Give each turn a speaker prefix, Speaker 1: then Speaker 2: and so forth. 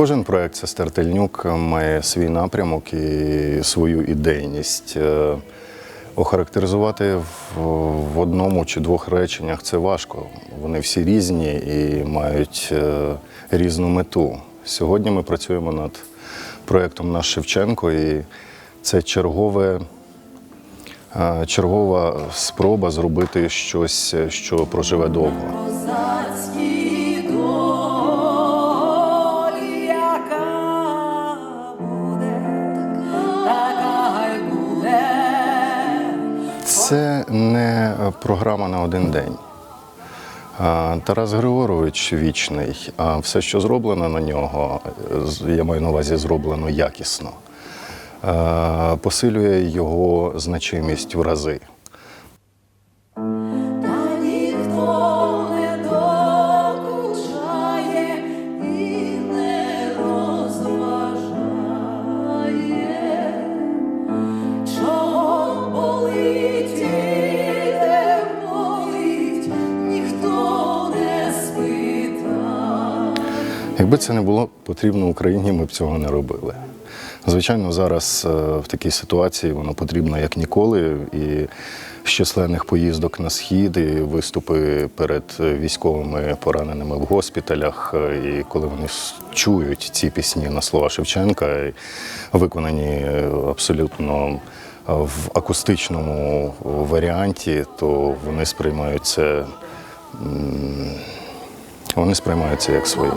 Speaker 1: Кожен проект це стартельнюк має свій напрямок і свою ідейність. Е, Охарактеризувати в, одному чи двох реченнях це важко. Вони всі різні і мають е, різну мету. Сьогодні ми працюємо над проєктом Наш Шевченко, і це чергове, е, чергова спроба зробити щось, що проживе довго. Це не програма на один день. Тарас Григорович вічний, а все, що зроблено на нього, я маю на увазі зроблено якісно, посилює його значимість в рази. Якби це не було потрібно Україні, ми б цього не робили. Звичайно, зараз е, в такій ситуації воно потрібно як ніколи. І з численних поїздок на схід, і виступи перед військовими пораненими в госпіталях. е, І коли вони чують ці пісні на слова Шевченка, виконані е, абсолютно в акустичному варіанті, то вони сприймають це, вони сприймають це як своє.